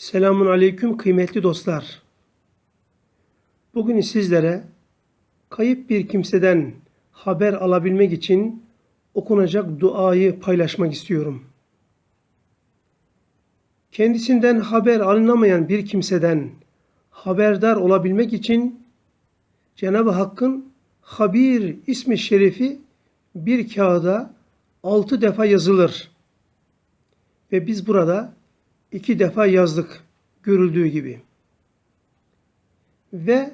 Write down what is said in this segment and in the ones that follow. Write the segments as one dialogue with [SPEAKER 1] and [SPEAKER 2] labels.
[SPEAKER 1] Selamun Aleyküm kıymetli dostlar. Bugün sizlere kayıp bir kimseden haber alabilmek için okunacak duayı paylaşmak istiyorum. Kendisinden haber alınamayan bir kimseden haberdar olabilmek için Cenab-ı Hakk'ın Habir ismi şerifi bir kağıda altı defa yazılır. Ve biz burada iki defa yazdık görüldüğü gibi. Ve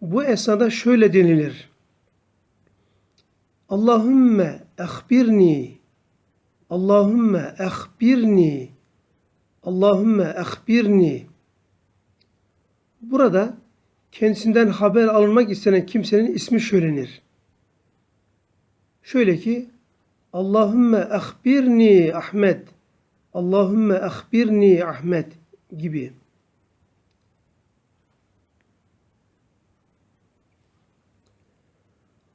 [SPEAKER 1] bu esnada şöyle denilir. Allahümme ehbirni Allahümme ehbirni Allahümme ehbirni Burada kendisinden haber alınmak istenen kimsenin ismi söylenir. Şöyle ki Allahümme ehbirni Ahmet Allahümme ehbirni Ahmet gibi.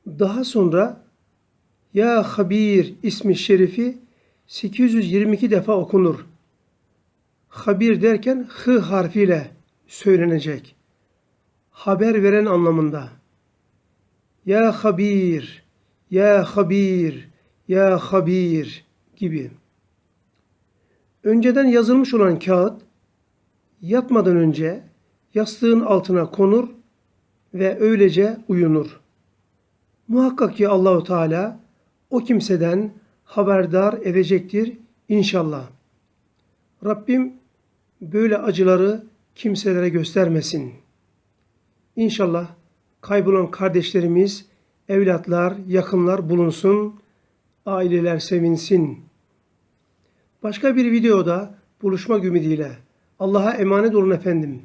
[SPEAKER 1] Daha sonra Ya Habir ismi şerifi 822 defa okunur. Habir derken hı harfiyle söylenecek. Haber veren anlamında. Ya Habir, Ya Habir, Ya Habir gibi. Önceden yazılmış olan kağıt yatmadan önce yastığın altına konur ve öylece uyunur. Muhakkak ki Allahu Teala o kimseden haberdar edecektir inşallah. Rabbim böyle acıları kimselere göstermesin. İnşallah kaybolan kardeşlerimiz, evlatlar, yakınlar bulunsun, aileler sevinsin. Başka bir videoda buluşmak ümidiyle Allah'a emanet olun efendim.